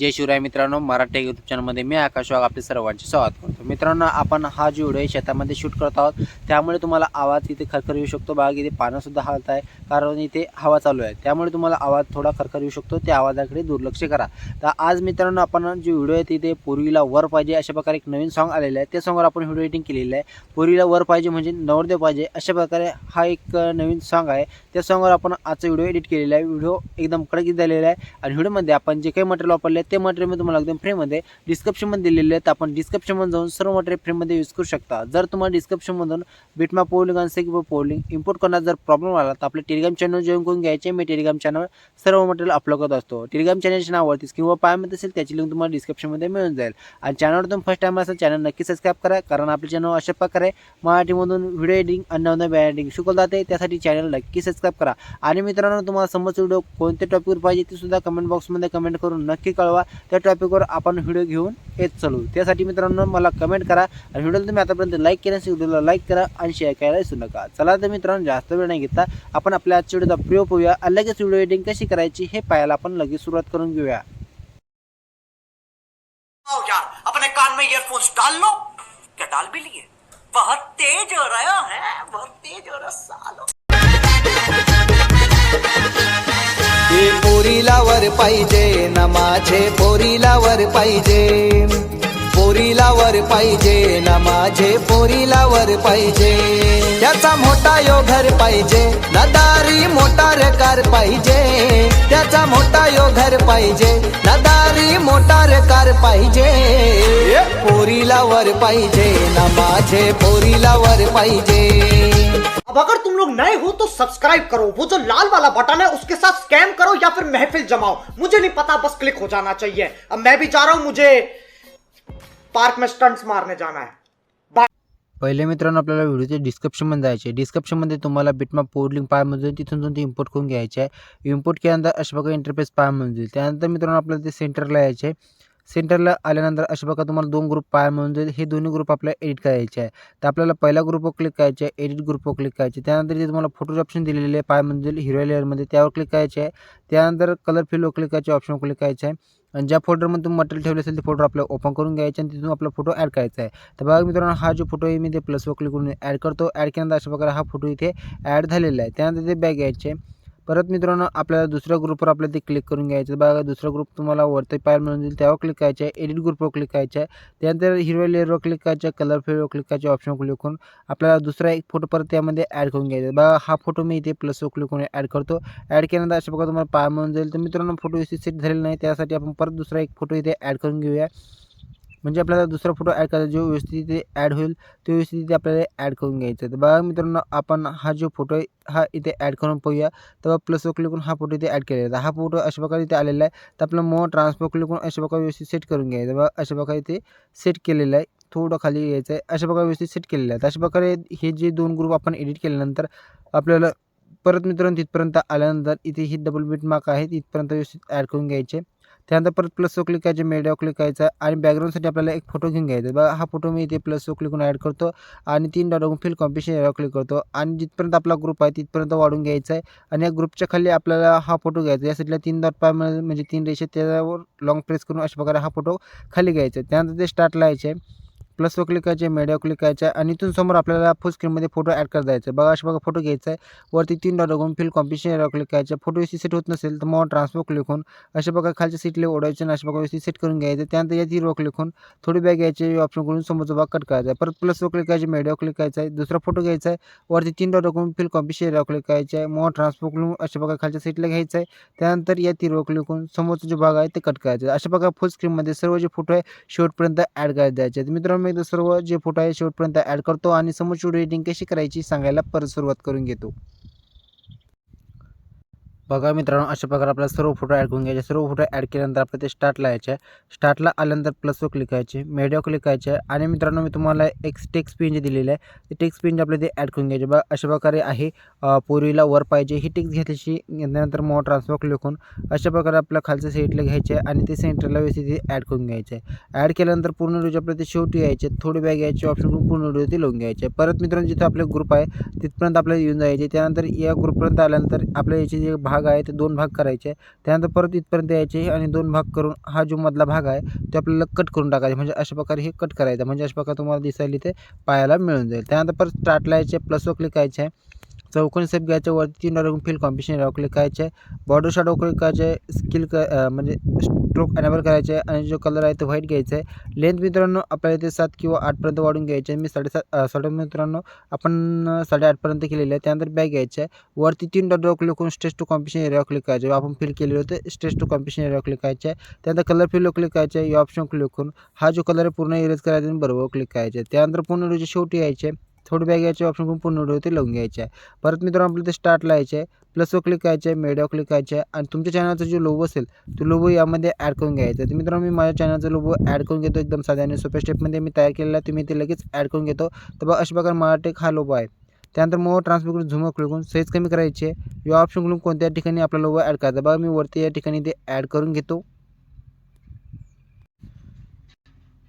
जय शिवराय मित्रांनो मराठी यूट्यूब चॅनलमध्ये मी आकाश वाघ आपले सर्वांचे स्वागत करतो. मित्रांनो आपण हा जो व्हिडिओ आहे शेतामध्ये शूट करत आहोत त्यामुळे तुम्हाला आवाज इथे खरखर येऊ शकतो. बघा इथे पानंसुद्धा हलत आहे कारण इथे हवा चालू आहे. त्यामुळे तुम्हाला आवाज थोडा खरखर येऊ शकतो त्या आवाजाकडे दुर्लक्ष करा. तर आज मित्रांनो आपण जो व्हिडिओ आहे तिथे पूर्वीला वर पाहिजे अशा प्रकारे एक नवीन सॉंग आलेलं आहे. त्या सॉंगवर आपण व्हिडिओ एडिटिंग केलेलं आहे. पूर्वीला वर पाहिजे म्हणजे नवरदेव पाहिजे अशा प्रकारे हा एक नवीन सॉन्ग आहे. त्या सॉंगवर आपण आजचा व्हिडिओ एडिट केलेला आहे. व्हिडिओ एकदम कडक झालेला आहे. आणि व्हिडिओमध्ये आपण जे काही मटेरियल वापरले आहे ते मटेरियल मी तुम्हाला एकदम फ्रीमध्ये डिस्क्रिप्शनमध्ये दिलेले आहेत आपण डिस्क्रिप्शनमध्ये जाऊन सर्व मटेरियल फ्रीमध्ये यूज करू शकता. जर तुम्हाला डिस्क्रिप्शनमधून बिटमा पोलिंग आणि किंवा पोलिंग इम्पोर्ट करण्यात जर प्रॉब्लेम आला तर आपले टेलिग्राम चॅनल जॉईन करून घ्यायचे. मी टेलिग्राम चॅनल सर्व मटेरियल अपलोड करत असतो. टेलिग्राम चॅनलच्या नावावरतीच किंवा पायामध्ये असेल त्याची लिंक तुम्हाला डिस्क्रिप्शनमध्ये मिळून जाईल. आणि चॅनलवर तुम्ही फर्स्ट टाइम असेल चॅनल नक्की सबस्क्राईब करा. कारण आपले चॅनल अशा प्रकारे मराठीमधून व्हिडिओ एडिटिंग आणि नवनवीन एडिटिंग शिकवलं जाते. त्यासाठी चॅनल नक्की सबस्क्राईब करा. आणि मित्रांनो तुम्हाला समज व्हिडिओ कोणत्या टॉपिकवर पाहिजे ते सुद्धा कमेंट बॉक्समध्ये कमेंट करून नक्की कळवा. त्या टॉपिकवर आपण व्हिडिओ घेऊन येत चालू. त्यासाठी मित्रांनो मला कमेंट करा आणि व्हिडिओला तुम्ही आतापर्यंत लाईक केल्यास असेल व्हिडिओला लाईक करा आणि शेअर करायला विसरू नका. चला तर मित्रांनो जास्त वेळ नाही घेता. आपण आपल्या आजच्या व्हिडिओचा प्रयोग होऊया आणि लगेच व्हिडिओ एडिटिंग कशी करायची हे पाहायला आपण लगेच सुरुवात करून घेऊया. हो अपने कान में ईयरफोन्स डाल लो. क्या डाल भी लिए? बहुत तेज हो रहा हो, है बहुत तेज हो रहा हो, सालो. हे पोरीला वर पाहिजे न माझे पोरीला वर पाहिजे. पोरीला वर पाहिजे न माझे पोरीला वर पाहिजे. त्याचा मोठा यो घर पाहिजे न दारी मोटार कार पाहिजे. त्याचा मोठा यो घर पाहिजे न दारी मोटार कार पाहिजे. पोरीला वर पाहिजे न माझे पोरीला वर पाहिजे. अब अगर तुम लोग नए हो तो सब्सक्राइब करो। वो जो लाल वाला बटन है, उसके साथ स्कैम करो या फिर महफिल जमाओ। मुझे नहीं पता, बस क्लिक हो जाना चाहिए। अब मैं भी जा रहा हूँ, मुझे पार्क में स्टंट्स मारने जाना है। पहिले मित्रांनो, आपल्याला व्हिडिओचे डिस्क्रिप्शनमध्ये जायचे डिस्क्रिप्शनमध्ये तुम्हाला बिटमॅप पोर्टलिंग पायामधून तिथून जाऊन ते इम्पोर्ट करून घ्यायचे आहे इम्पोर्ट केल्यानंतर अशा प्रकारे इंटरफेस पायामधून जाईल त्यानंतर मित्रांनो, आपल्याला ते सेंटरला यायचे सेंटरला आल्यानंतर अशा प्रकारे तुम्हाला दोन ग्रुप पायामधून जाईल. हे दोन्ही ग्रुप आपल्याला एडिट करायचे आहे. तर आपल्याला पहिल्या ग्रुपवर क्लिक करायचे आहे. एडिट ग्रुपवर क्लिक करायचे त्यानंतर जे तुम्हाला फोटोचे ऑप्शन दिलेले आहे. पायामध्ये जाईल हिरव्या लेअरमध्ये त्यावर क्लिक करायचे आहे. त्यानंतर कलर फिलवर क्लिक करायचे ऑप्शन क्लिक करायचे आहे. आणि ज्या फोल्डरमध्ये तुम्ही मटेरियल ठेवले असेल ते फोल्डर आपल्याला ओपन करून घ्यायचे आणि तिथून आपला फोटो ॲड करायचा आहे. तर बघा मित्रांनो हा जो फोटो आहे मी ते प्लसवर क्लिक करून ॲड करतो. ॲड केल्यानंतर अशा प्रकारे हा फोटो इथे ॲड झालेला आहे. त्यानंतर ते बॅग घ्यायचे परत मित्रांनो आपल्याला दुसऱ्या ग्रुपवर आपल्याला ते क्लिक करून घ्यायचं. बघा दुसरा ग्रुप तुम्हाला वरती पाहायला मिळून जाईल. त्यावर क्लिक करायचं आहे. एडिट ग्रुपवर क्लिक करायचं आहे. त्यानंतर हिरव्या लेअरवर क्लिक करायचं आहे. कलर फेडवर क्लिक करायचे ऑप्शन क्लिक करून आपल्याला दुसरा एक फोटो परत त्यामध्ये ॲड करून घ्यायचा बघा हा फोटो मी इथे प्लसवर क्लिक करून ॲड करतो. ॲड केल्यानंतर अशा प्रकारे तुम्हाला पाहायला मिळून जाईल. तर मित्रांनो फोटो व्यवस्थित सेट झालेला नाही. त्यासाठी आपण परत दुसरा एक फोटो इथे ॲड करून घेऊया. म्हणजे आपल्याला दुसरा फोटो ॲड करायचा जो व्यवस्थित इथे ॲड होईल तो व्यवस्थित इथे आपल्याला ॲड करून घ्यायचा आहे. तर बघा मित्रांनो आपण हा जो फोटो आहे हा इथे ॲड करून पाहूया. तर प्लसवर क्लिक करून हा फोटो इथे ॲड केलेला आहे. हा फोटो अशा प्रकारे इथे आलेला आहे. तर आपलं मो ट्रान्सफर क्लिक करून अशा प्रकारे व्यवस्थित सेट करून घ्यायचं बघा अशा प्रकारे इथे सेट केलेलं आहे. थोडं खाली यायचं आहे. अशा प्रकारे व्यवस्थित सेट केलेलं आहे. तर अशा प्रकारे हे जे दोन ग्रुप आपण एडिट केल्यानंतर आपल्याला परत मित्रांनो तिथपर्यंत आल्यानंतर इथे ही डबल बीट मार्क आहे. तिथपर्यंत व्यवस्थित ॲड करून घ्यायचे. त्यानंतर परत प्लसवर क्लिक करायचे मेडिया क्लिक करायचं आणि बॅकग्राऊंडसाठी आपल्याला एक फोटो घेऊन घ्यायचा बघा हा फोटो मी इथे प्लसवर क्लिक करून ॲड करतो आणि तीन dot fill competition area click करतो आणि जिथपर्यंत आपला ग्रुप आहे तिथपर्यंत वाढून घ्यायचा आहे आणि या ग्रुपच्या खाली आपल्याला हा फोटो घ्यायचा यासाठी तीन डॉट पाय म्हणजे तीन रेषे त्यावर लॉंग प्रेस करून अशा प्रकारे हा फोटो खाली घ्यायचा आहे. त्यानंतर ते स्टार्टला आहे प्लसवर क्लिक करायचे मीडियावर क्लिक आहे आणि इथून समोर आपल्याला फुल स्क्रीनमध्ये फोटो ॲड करता यायचा. आहे. बघा अशा बघा फोटो घ्यायचा आहे वरती तीन डॉट बघून फिल कॉम्पिटिशन यावर क्लिक करायचं. फोटो व्यवस्थित सेट होत नसेल तर मग ट्रान्सफर क्लिक होऊन अशा बघा खालच्या सीटले ओढायचे आणि अशा बघा व्यवस्थित सेट करून घ्यायचं. त्यानंतर या हिरवा क्लिक होऊन थोडी बॅग घ्यायची. ऑप्शन करून समोरचा भाग कट करायचा. आहे परत प्लसवर क्लिक करायचे मीडियावर क्लिक करायचं आहे दुसरा फोटो घ्यायचा आहे वरती तीन डॉट घेऊन फिल कॉम्पिटिशन यावर क्लिक करायचं. आहे मग ट्रान्सफर करून अशा बघा खालच्या सीटला घ्यायचं आहे त्यानंतर या तिरवा क्लिक होऊन समोरचा जो भाग आहे ते कट करायचा. अशा बघा फुल स्क्रीनमध्ये सर्व जे फोटो आहे शेवटपर्यंत ॲड करायला द्यायचे. आहेत मित्रांनो मी एकदा सर्व जे फोटो आहे शेवटपर्यंत ॲड करतो आणि समोरची रेटिंग कशी करायची सांगायला परत सुरुवात करून घेतो. बघा मित्रांनो अशा प्रकारे आपल्याला सर्व फोटो ॲड करून घ्यायचे. सर्व फोटो ॲड केल्यानंतर आपल्याला ते स्टार्टला यायचे. आहे स्टार्टला आल्यानंतर प्लसवर क्लिक करायचे. मीडियावर क्लिक करायचे. आणि मित्रांनो मी तुम्हाला एक टेक्स्ट पेन जे दिलेलं आहे ते टेक्स्ट पेन आपल्याला ते ॲड करून घ्यायचे. बघा अशा प्रकारे आहे पूर्वीला वर पाहिजे ही टेक्स्ट घेतल्याची घेतल्यानंतर मग ट्रान्सफर क्लिक अशा प्रकारे आपल्या खालच्या साईडला घ्यायचे आहे आणि ते सेंटरला व्यवस्थित ॲड करून घ्यायचे. आहे ॲड केल्यानंतर पूर्ण व्हिडिओ आपल्याला ते शेवटी यायचे. थोडी बॅग यायचे ऑप्शन करून पूर्ण व्हिडिओ ते लावून घ्यायचे. परत मित्रांनो जिथं आपले ग्रुप आहे तिथपर्यंत आपल्याला येऊन जायचे. त्यानंतर या ग्रुपपर्यंत आल्यानंतर आपल्या याचे जे भाग भाग आहे ते दोन भाग करायचे. त्यानंतर परत इथपर्यंत यायचे आणि दोन भाग करून हा जो मधला भाग आहे तो आपल्याला कट करून टाकायचा. म्हणजे अशा प्रकारे हे कट करायचं. म्हणजे अशा प्रकारे तुम्हाला दिसायला इथे पायाला मिळून जाईल. त्यानंतर परत स्टार्टला यायचे प्लसवर क्लिक करायचे. आहे चौकोनी सेप घ्यायच्या वरती तीन डॉलर फील कॉम्पिटिशन यावर क्लिक करायचे आहे बॉर्डर शॅडो क्लिक करायचे स्किल क म्हणजे स्ट्रोक अनेबल करायचे आहे आणि जो कलर आहे तो व्हाईट घ्यायचा आहे. लेंथ मित्रांनो आपल्याला ते सात किंवा आठपर्यंत वाढून घ्यायचे मी साडेसात साडे मित्रांनो आपण साडेआठपर्यंत केलेले आहे. त्यानंतर बॅग घ्यायचे आहे. वरती तीन डॉलर क्लिक करून स्टेज टू कॉम्पिटिशन एरियावर क्लिक करायचे आपण फिल केलेलं होतं. स्टेज टू कॉम्पिटिशन एरियावर क्लिक करायचे आहे त्यानंतर कलर फिलवर क्लिक करायचे आहे या ऑप्शन क्लिक करून हा जो कलर आहे पूर्ण इरेज करायचा आणि बरोबर क्लिक करायचे त्यानंतर पूर्ण व्हिडिओची शेवटी यायचे थोडी बॅग यायचे ऑप्शन करून पूर्ण व्हिडिओ लावून घ्यायचे. आहे परत मित्रांनो आपल्याला ते स्टार्टला यायचे. आहे प्लसवर क्लिक करायचे आहे मेडिओ क्लिक करायचे. आहे आणि तुमच्या चॅनलचा जो लोबो असेल तो लोबो यामध्ये ॲड करून घ्यायचा. आहे तर मित्रांनो मी माझ्या चॅनलचा लोबो ॲड करून घेतो एकदम साध्या आणि सोप्या स्टेपमध्ये मी तयार केलेला आहे तुम्ही ते लगेच ॲड करून घेतो. तर बघा अशा प्रकारे मराठी हा लोबो आहे. त्यानंतर मग ट्रान्सफर करून झुमर क्लिक करून साईज कमी करायची. आहे या ऑप्शन करून कोणत्या ठिकाणी आपला लोबो ॲड करायचा? बघा मी वरती या ठिकाणी ते ॲड करून घेतो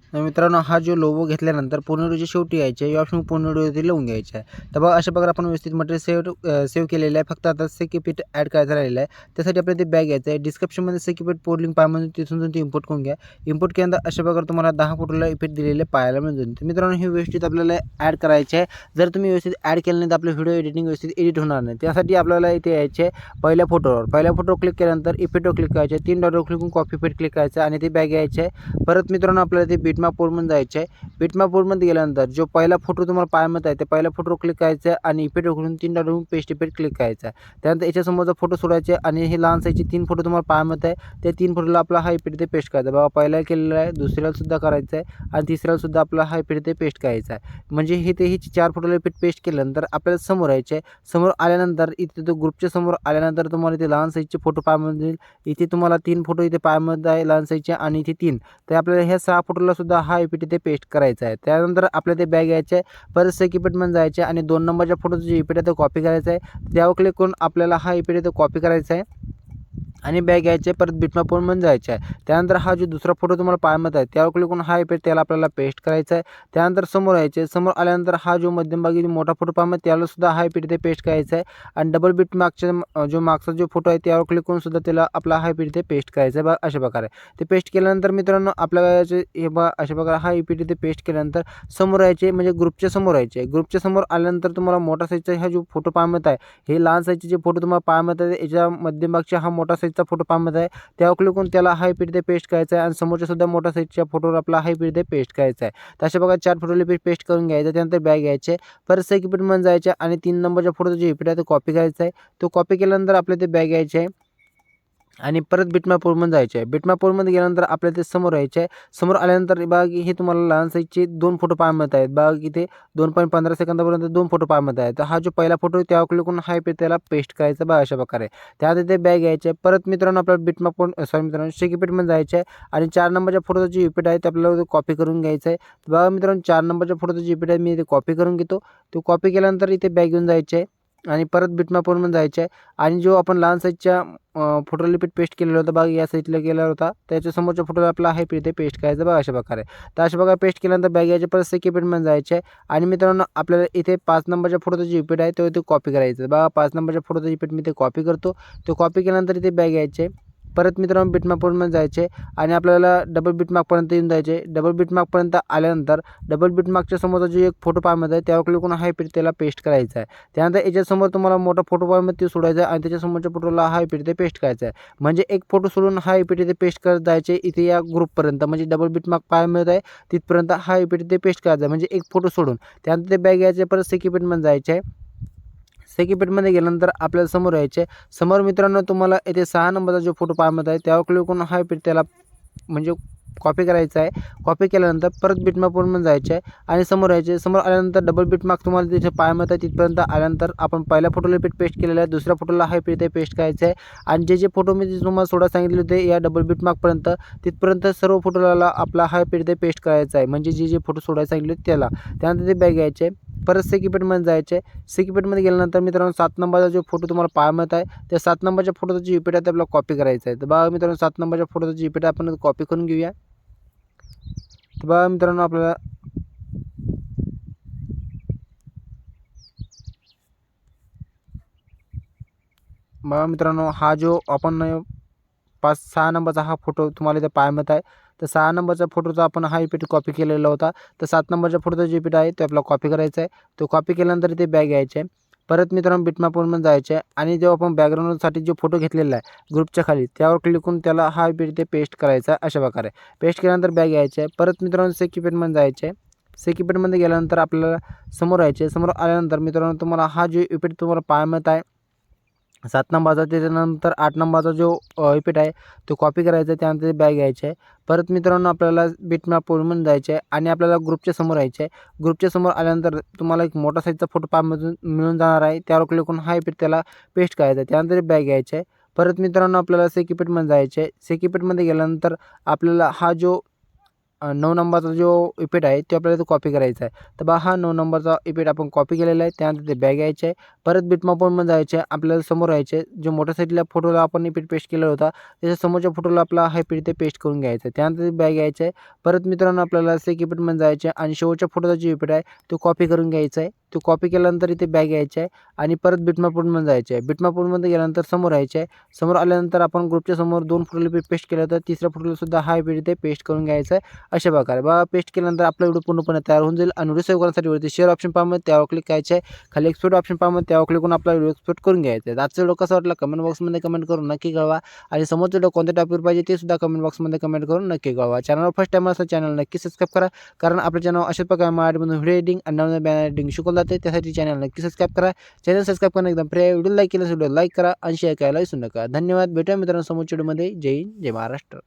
तर मित्रांनो हा जो लोगो घेतल्यानंतर पूर्ण शेवटी यायचे या ऑप्शन पूर्ण ते लावून घ्यायचा आहे. तर बघा अशा प्रकारे आपण व्यवस्थित मटेरियल सेव्ह सेव्ह केलेलं आहे. फक्त आता सेकिपीट ॲड करायचं राहिलेलं आहे. त्यासाठी आपल्याला ते बॅग घ्यायचं आहे. डिस्क्रिप्शनमध्ये सेकिपीट पोर्ट लिंक म्हणून तिथून तुम्ही ते इम्पोर्ट करून घ्या. इम्पोर्ट केल्यानंतर अशा प्रकारे तुम्हाला दहा फोटोला इफेक्ट दिलेले पाहायला मिळून तर मित्रांनो हे व्यवस्थित आपल्याला ॲड करायचे आहे. जर तुम्ही व्यवस्थित ॲड केलं नाही तर आपलं व्हिडिओ एडिटिंग व्यवस्थित एडिट होणार नाही. त्यासाठी आपल्याला इथे यायचे आहे पहिल्या फोटोवर पहिल्या फोटोवर क्लिक केल्यानंतर इफेक्टवर क्लिक करायचे तीन डॉटवर क्लिक करून कॉपी पेट क्लिक करायचं आणि ते बॅग यायचे आहे. परत मित्रांनो आपल्याला ते बीट पोर्टमध्ये जायचं आहे. बीटमॅप गेल्यानंतर जो पहिला फोटो तुम्हाला पाहायमध्ये आहे ते पहिल्या फोटोवर क्लिक करायचं आहे आणि इफेक्ट उघडून तीन डॉटवरून पेस्ट इफेक्ट क्लिक करायचा आहे. त्यानंतर याच्यासमोरचा फोटो सोडायचे आणि हे लहान साईजचे तीन फोटो तुम्हाला पाहायमध्ये आहे. त्या तीन फोटोला आपला हा इफेक्ट ते पेस्ट करायचा बाबा पहिला केलेला आहे दुसऱ्याला सुद्धा करायचं आहे आणि तिसऱ्याला सुद्धा आपला हा इफेक्ट ते पेस्ट करायचा आहे. म्हणजे हे ते ही चार फोटोला इफेक्ट पेस्ट केल्यानंतर आपल्याला समोर यायचे आहे. समोर आल्यानंतर इथे तो ग्रुपच्या समोर आल्यानंतर तुम्हाला इथे लहान साईजचे फोटो पाहायमध्ये येईल इथे तुम्हाला तीन फोटो इथे पाहायमध्ये आहे लहान साईजचे आणि इथे तीन. तर आपल्याला ह्या सहा फोटोला सुद्धा हा पी ते पेस्ट करायचा आहे. त्यानंतर आपल्या ते बॅग यायचे आहे परत सेकिपेटमध्ये जायचे आणि दोन नंबरच्या फोटोचं जे इफेक्ट आहे ते कॉपी करायचं आहे. त्यावर क्लिक करून आपल्याला हा पी ते कॉपी करायचा आहे. आणि बॅग यायचे परत बिटमॅप पण जायचे. आहे त्यानंतर हा जो दुसरा फोटो तुम्हाला पाहायमध्ये आहे त्यावर क्लिक करून हा इफेक्ट त्याला आपल्याला पेस्ट करायचा आहे त्यानंतर समोर यायचे समोर आल्यानंतर हा जो मध्यमभागी मोठा फोटो पाहायमध्ये त्याला सुद्धा हा इफेक्ट ते पेस्ट करायचा आहे आणि डबल बीट मागच्या जो मागचा जो फोटो आहे त्यावर क्लिक करून सुद्धा त्याला आपला हा इफेक्ट ते पेस्ट करायचा आहे बा अशा प्रकारे. ते पेस्ट केल्यानंतर मित्रांनो आपल्याला याचे हे बा अशा प्रकारे हा इफेक्ट ते पेस्ट केल्यानंतर समोर यायचे म्हणजे ग्रुपच्या समोर यायचे. ग्रुपच्या समोर आल्यानंतर तुम्हाला मोठा साईजचा हा जो फोटो पाहायमध्ये आहे हे लहान साईजचे जे फोटो तुम्हाला पाहायमध्ये आहे याच्या मध्यमभागच्या हा मोठा साईजचा फोटो पाहत आहे. त्यावर क्लिक करून त्याला हाय पीठ ते पेस्ट करायचं आहे आणि समोरच्या सुद्धा मोठ्या साईजच्या फोटोवर आपला हाय पीठ ते पेस्ट करायचा आहे तर अशा प्रकारे चार फोटोला पीठ पेस्ट करून घ्यायचं. त्यानंतर बॅग घ्यायचे. परत सेकिपीटमध्ये जायचे आणि तीन नंबरच्या फोटोचं जे इपीट आहे तो कॉपी करायचा आहे तो कॉपी केल्यानंतर आपल्या ते बॅग घ्यायचे. आहे आणि परत बिटमापूरमध्ये जायचे आहे बिटमापूरमध्ये गेल्यानंतर आपल्याला ते समोर यायचे आहे समोर आल्यानंतर बाग हे तुम्हाला लहान साईजचे दोन फोटो पाहायमध्ये आहेत. बाग इथे दोन पॉईंट पंधरा सेकंदापर्यंत दोन फोटो पाहायमध्ये आहेत. हा जो पहिला फोटो आहे त्यावर क्लिक हाय पे त्याला पेस्ट करायचा बा अशा प्रकारे. त्यात ते बॅग घ्यायचे आहे परत मित्रांनो आपल्याला बिटमापूर सॉरी मित्रांनो शेकीपीटमध्ये जायचे आहे आणि चार नंबरच्या फोटोचा जी युपीट आहे ते आपल्याला कॉपी करून घ्यायचं आहे. बघा मित्रांनो चार नंबरच्या फोटोचा जी युपीट आहे मी इथे कॉपी करून घेतो. तो कॉपी केल्यानंतर इथे बॅग घेऊन जायचे आहे आणि परत बिटमॅप जायचं आहे. आणि जो आपण लहान साईजच्या फोटो लिपिट पेस्ट केलेला होता बघा या साईजला केला होता. त्याच्या समोरच्या फोटोला आपला आहे ते पेस्ट करायचं. बघा अशा प्रकारे. तर अशा प्रकारे पेस्ट केल्यानंतर बॅग यायचे परत सेकिपीटमध्ये जायचे आणि मित्रांनो आपल्याला इथे पाच नंबरच्या फोटोचं जी इपिट आहे. तो इथे कॉपी करायचं बघा पाच नंबरच्या फोटोचं इपिट मी ते कॉपी करतो. तो कॉपी केल्यानंतर इथे बॅग यायचे परत मित्रांनो बिटमॅपमध्ये जायचे आणि आपल्याला डबल बिटमार्कपर्यंत येऊन जायचे. डबल बिटमार्कपर्यंत आल्यानंतर डबल बिटमार्कच्या समोरचा जो एक फोटो पाहायमध्ये आहे त्यावर क्लिक करून हाय इपिट त्याला पेस्ट करायचा आहे. त्यानंतर याच्यासमोर तुम्हाला मोठा फोटो पाहायमध्ये ते सोडायचा आहे आणि त्याच्यासमोरच्या फोटोला हाय इपिट ते पेस्ट करायचा आहे. म्हणजे एक फोटो सोडून हाय इपिट ते पेस्ट करत जायचे इथे या ग्रुपपर्यंत म्हणजे डबल बिटमार्क पाहायला आहे तिथपर्यंत हाय इपिट ते पेस्ट करायचं आहे. म्हणजे एक फोटो सोडून. त्यानंतर ते बॅग यायचे परत सेकिपेटमध्ये जायचे. आहे सेकिपेटमध्ये गेल्यानंतर आपल्याला समोर यायचे समोर मित्रांनो तुम्हाला येथे सहा नंबरचा जो फोटो पाहायमध्ये आहे त्यावर क्लिक करून हा पीठ त्याला म्हणजे कॉपी करायचं आहे. कॉपी केल्यानंतर परत बिटमार्कवरून जायचं आहे आणि समोर यायचे समोर आल्यानंतर डबल बिटमार्क तुम्हाला तिथे पाहायमध्ये आहे तिथपर्यंत आल्यानंतर आपण पहिल्या फोटोला पीठ पेस्ट केलेलं आहे. दुसऱ्या फोटोला हा पीठ ते पेस्ट करायचं आहे. आणि जे जे फोटो मी तुम्हाला सोडा सांगितले होते या डबल बिटमार्कपर्यंत तिथपर्यंत सर्व फोटोला आपला हा पीठ ते पेस्ट करायचा आहे. म्हणजे जे जे फोटो सोडायला सांगितले त्याला. त्यानंतर ते बॅग घ्यायचे परत सेकिपेटमध्ये आहे सेकिपेटमध्ये गेल्यानंतर मित्रांनो सात नंबरचा जो फोटो तुम्हाला पाहायमध्ये आहे त्या सात नंबरच्या फोटोचा जी इपेट आहे ते आपल्याला कॉपी करायचं आहे. तर बघा मित्रांनो सात नंबरच्या फोटोचा जी इपेट आहे आपण कॉपी करून घेऊया. तर बघा मित्रांनो आपल्याला बघा मित्रांनो हा जो आपण पाच सहा नंबरचा हा फोटो तुम्हाला इथं पाहायला मिळत आहे. तर सहा नंबरचा फोटोचा आपण हा इपिट कॉपी केलेला होता. तर सात नंबरच्या फोटोचा जे इपिट आहे तो आपला कॉपी करायचा आहे. तो कॉपी केल्यानंतर इथे बॅग घ्यायचे परत मित्रांनो बिटमॅपवरून जायचे आहे. आणि जेव्हा आपण बॅकग्राऊंडसाठी जो फोटो घेतलेला आहे ग्रुपच्या खाली त्यावर क्लिक करून त्याला हा इपिट ते पेस्ट करायचा अशा प्रकारे. पेस्ट केल्यानंतर बॅग घ्यायचे आहे. परत मित्रांनो सेकिपेटमध्ये जायचे आहे. गेल्यानंतर आपल्याला समोर यायचे समोर आल्यानंतर मित्रांनो तुम्हाला हा जो इपिट तुम्हाला पाहायला मिळत आहे सात नंबरचा त्याच्यानंतर आठ नंबरचा जो रिपीट आहे तो कॉपी करायचा आहे त्यानंतर बॅग घ्यायचे आहे. परत मित्रांनो आपल्याला बिटमॅप म्हणून जायचे आहे आणि आपल्याला ग्रुपच्या समोर यायचे आहे. ग्रुपच्या समोर आल्यानंतर तुम्हाला एक मोठा साईजचा फोटो पामधून मिळून जाणार आहे. त्यावर क्लिक करून हा रिपीट त्याला पेस्ट करायचा आहे. त्यानंतर बॅग घ्यायचे आहे. परत मित्रांनो आपल्याला सेकिपीटमध्ये जायचे आहे. सेकिपीटमध्ये गेल्यानंतर आपल्याला हा जो नऊ नंबरचा जो इपेट आहे तो आपल्याला तो कॉपी करायचा आहे. तर बा हा नऊ नंबरचा इपेट आपण कॉपी केलेला आहे. त्यानंतर ते बॅग यायचे. आहे परत बिटमापमध्ये जायचे. आहे आपल्याला समोर यायचे. जो मोठ्या फोटोला आपण इफेक्ट पेस्ट केला होता त्याच्या समोरच्या फोटोला आपला हा इफेक्ट ते पेस्ट करून घ्यायचा आहे. त्यानंतर बॅग यायचं. आहे परत मित्रांनो आपल्याला सेक इफेक्टमध्ये जायचे आहे. आणि शेवटच्या फोटोचा जो इफेक्ट आहे तो कॉपी करून घ्यायचा आहे. तो कॉपी केल्यानंतर इथे बॅग घ्यायचे आहे. आणि परत बिटमापूरमध्ये जायचे आहे. बिटमापूरमध्ये गेल्यानंतर समोर यायचे आहे. समोर आल्यानंतर आपण ग्रुपच्या समोर दोन फोटोला पेस्ट केलं होतं. तिसऱ्या फोटोला सुद्धा हा इफेक्ट इथे पेस्ट करून घ्यायचा आहे. अशा प्रकारे. बा पेस्ट केल्यानंतर आपला व्हिडिओ पूर्णपणे तयार होऊन जाईल आणि व्हिडिओ सेव्ह करण्यासाठी वरती शेअर ऑप्शन पाहामध्ये त्यावर क्लिक करायचे आहे खाली एक्सपोर्ट ऑप्शन पाहामध्ये त्यावर क्लिक करून आपला व्हिडिओ एक्सपोर्ट करून घ्यायचा आहे. आजचा व्हिडिओ कसा वाटला कमेंट बॉक्समध्ये कमेंट करून नक्की कळवा. आणि समोरचा व्हिडिओ कोणत्या टॉपिकवर पाहिजे ते सुद्धा कमेंट बॉक्समध्ये कमेंट करून नक्की कळवा. चॅनल फर्स्ट टाइम असं चॅनल नक्की सबस्क्राईब करा. कारण आपल्या चॅनल अशाच प्रकारे मराठीमधून व्हिडिओ एडिटिंग आणि नवीन बॅनर एडिटिंग शिकवलं जाते. त्यासाठी चॅनल नक्की सबस्क्राईब करा. चॅनल सबस्क्राईब करणं एकदम फ्री आहे. व्हिडिओ लाईक केल्यास व्हिडिओ लाईक करा आणि शेअर करायला विसरू नका. धन्यवाद. भेटूया मित्रांनो समोर व्हिडिओमध्ये जय हिंद. जय महाराष्ट्र.